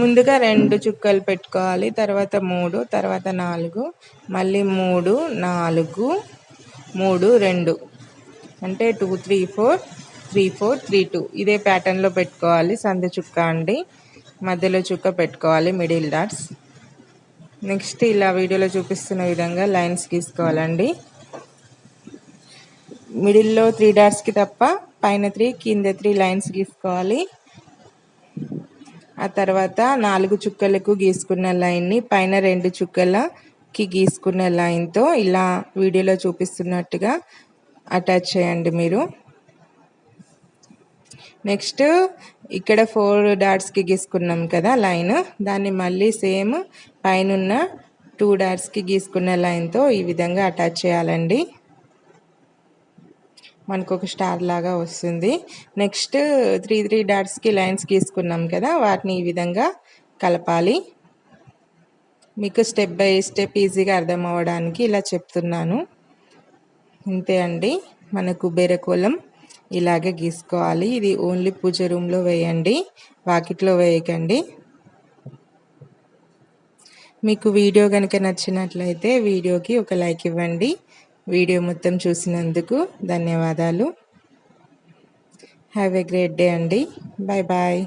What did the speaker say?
ముందుగా రెండు చుక్కలు పెట్టుకోవాలి తర్వాత మూడు తర్వాత నాలుగు మళ్ళీ మూడు నాలుగు మూడు రెండు. అంటే two three four three four three two. ఇదే ప్యాటర్న్లో పెట్టుకోవాలి సంద చుక్క అండి. మధ్యలో చుక్క పెట్టుకోవాలి మిడిల్ డాట్స్ నెక్స్ట్ ఇలా వీడియోలో చూపిస్తున్న విధంగా లైన్స్ గీసుకోవాలండి. మిడిల్లో త్రీ డాట్స్కి తప్ప పైన త్రీ కింద త్రీ లైన్స్ గీసుకోవాలి. ఆ తర్వాత నాలుగు చుక్కలకు గీసుకున్న లైన్ని పైన రెండు చుక్కలకి గీసుకున్న లైన్తో ఇలా వీడియోలో చూపిస్తున్నట్టుగా అటాచ్ చేయండి మీరు. నెక్స్ట్ ఇక్కడ ఫోర్ డాట్స్కి గీసుకున్నాం కదా లైన్. దాన్ని మళ్ళీ సేమ్ పైన టూ డాట్స్కి గీసుకున్న లైన్తో ఈ విధంగా అటాచ్ చేయాలండి. మనకు ఒక స్టార్ లాగా వస్తుంది. నెక్స్ట్ త్రీ త్రీ డాట్స్కి లైన్స్ గీసుకున్నాం కదా వాటిని ఈ విధంగా కలపాలి. మీకు స్టెప్ బై స్టెప్ ఈజీగా అర్థం అవ్వడానికి ఇలా చెప్తున్నాను. ఇంతే అండి. మనకు బెరకోలం ఇలాగే గీసుకోవాలి. ఇది ఓన్లీ పూజ రూమ్లో వేయండి. వాకిట్లో వేయకండి. మీకు వీడియో కనుక నచ్చినట్లయితే వీడియోకి ఒక లైక్ ఇవ్వండి. వీడియో మొత్తం చూసినందుకు ధన్యవాదాలు. హ్యావ్ ఎ గ్రేట్ డే అండి. Bye bye